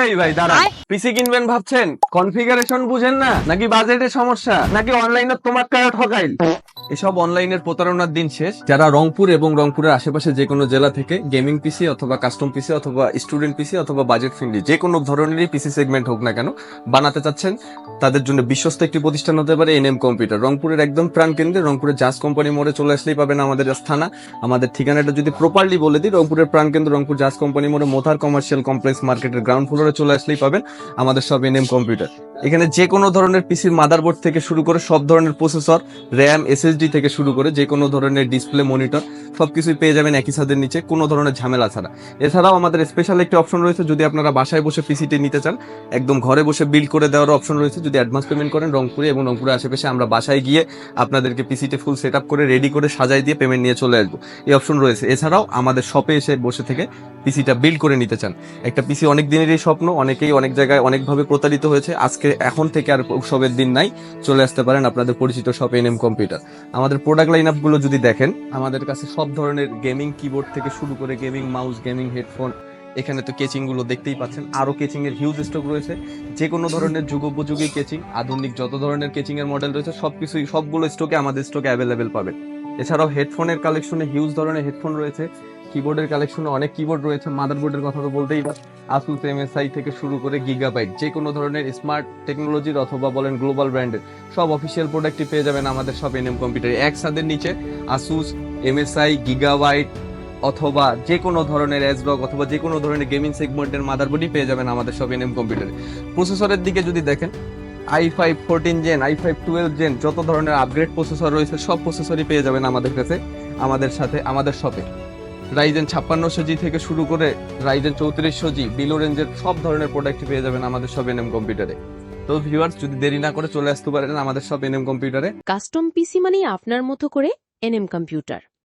এই ভাই দাঁড়া পিসি কিনবেন ভাবছেন? কনফিগারেশন বুঝেন না? নাকি বাজেটের সমস্যা? নাকি অনলাইনে তোমার কায় ঠকাইল? এসব অনলাইনের প্রতারণার দিন শেষ। যারা রংপুর এবং রংপুরের আশেপাশে যে কোনো জেলা থেকে গেমিং পিসি অথবা কাস্টম পিসি অথবা স্টুডেন্ট পিসি অথবা বাজেট ফ্রেন্ডলি যে কোনো ধরনেরই পিসি সেগমেন্ট হোক না কেন বানাতে চাচ্ছেন, তাদের জন্য বিশ্বস্ত একটি প্রতিষ্ঠান হতে পারে এনএম কম্পিউটার। রংপুরের একদম প্রাণ কেন্দ্রে রংপুরের জাজ কোম্পানি মোড়ে চলে আসলেই পাবেন আমাদের স্থানা আমাদের ঠিকানাটা যদি প্রপারলি বলে দিই, রংপুরের প্রাণ কেন্দ্র, রংপুর জাজ কোম্পানি মোড়ে মোথার কমার্শিয়াল কমপ্লেক্স মার্কেটের গ্রাউন্ড ফ্লোরে চলে আসলেই পাবেন আমাদের সব এনএম কম্পিউটার। এখানে যে কোনো ধরনের পিসির মাদারবোর্ড থেকে শুরু করে সব ধরনের প্রসেসর র্যাম এসএসডি থেকে শুরু করে যে কোনো ধরনের ডিসপ্লে মনিটর সবকিছুই পেয়ে যাবেন একই ছাদের নিচে, কোনো ধরনের ঝামেলা ছাড়া। এছাড়াও আমাদের স্পেশাল একটি অপশন রয়েছে, যদি আপনারা বাসায় বসে পিসিটি নিতে চান, একদম ঘরে বসে বিল করে দেওয়ার অপশন রয়েছে। যদি অ্যাডভান্স পেমেন্ট করেন রংপুরে এবং রংপুরের আশেপাশে, আমরা বাসায় গিয়ে আপনাদেরকে পিসিটি ফুল সেট আপ করে রেডি করে সাজাই দিয়ে পেমেন্ট নিয়ে চলে আসব। এই অপশন রয়েছে। এছাড়াও আমাদের শপে এসে বসে থেকে পিসিটা বিল্ড করে নিতে চান। একটা পিসি অনেক দিনেরই স্বপ্ন, অনেকেই অনেক জায়গায় অনেকভাবে প্রতারিত হয়েছে। আজকে, এখন থেকে আর উৎসবের দিন নাই, চলে আসতে পারেন আপনাদের পরিচিত শপ এনএম কম্পিউটার আমাদের প্রোডাক্ট লাইন আপগুলো যদি দেখেন, আমাদের কাছে সব ধরনের গেমিং কিবোর্ড থেকে শুরু করে গেমিং মাউস গেমিং হেডফোন এখানে তো কেচিংগুলো দেখতেই পাচ্ছেন। আরও কেচিংয়ের হিউজ স্টক রয়েছে। যে কোনো ধরনের যুগোপযোগী কেচিং আধুনিক যত ধরনের কেচিং এর মডেল রয়েছে, সবকিছুই সবগুলো স্টকে আমাদের স্টকে অ্যাভেলেবেল পাবেন। এছাড়াও হেডফোনের কালেকশনে হিউজ ধরনের হেডফোন রয়েছে। কিবোর্ডের কালেকশনে অনেক কিবোর্ড রয়েছে। মাদারবোর্ডের কথা তো বলতেই পার আসুস এমএসআই থেকে শুরু করে গিগাবাইট যে কোনো ধরনের স্মার্ট টেকনোলজির অথবা বলেন গ্লোবাল ব্র্যান্ডের সব অফিসিয়াল প্রোডাক্টই পেয়ে যাবেন আমাদের সব এনএম কম্পিউটারে এক ছাদের নিচে আসুস এমএসআই গিগাবাইট অথবা যে কোনো ধরনের এসরক অথবা যে কোনো ধরনের গেমিং সেগমেন্টের মাদারবোর্ডই পেয়ে যাবেন আমাদের সব এনএম কম্পিউটারে প্রসেসরের দিকে যদি দেখেন I five fourteen gen I five twelve gen যত ধরনের আপগ্রেড প্রসেসর রয়েছে, সব প্রসেসরই পেয়ে যাবেন আমাদের কাছে, আমাদের সাথে, আমাদের শপে রাইজেন ছাপ্পান্নশো জি থেকে শুরু করে রাইজেন চৌত্রিশশো জি বিলো রেঞ্জের সব ধরনের প্রোডাক্ট পেয়ে যাবেন আমাদের সব এনএম কম্পিউটারে তো ভিউয়ার্স যদি দেরি না করে চলে আসতে পারেন আমাদের সব এনএম কম্পিউটারে কাস্টম পিসি মানেই আপনার মতো করে এনএম কম্পিউটার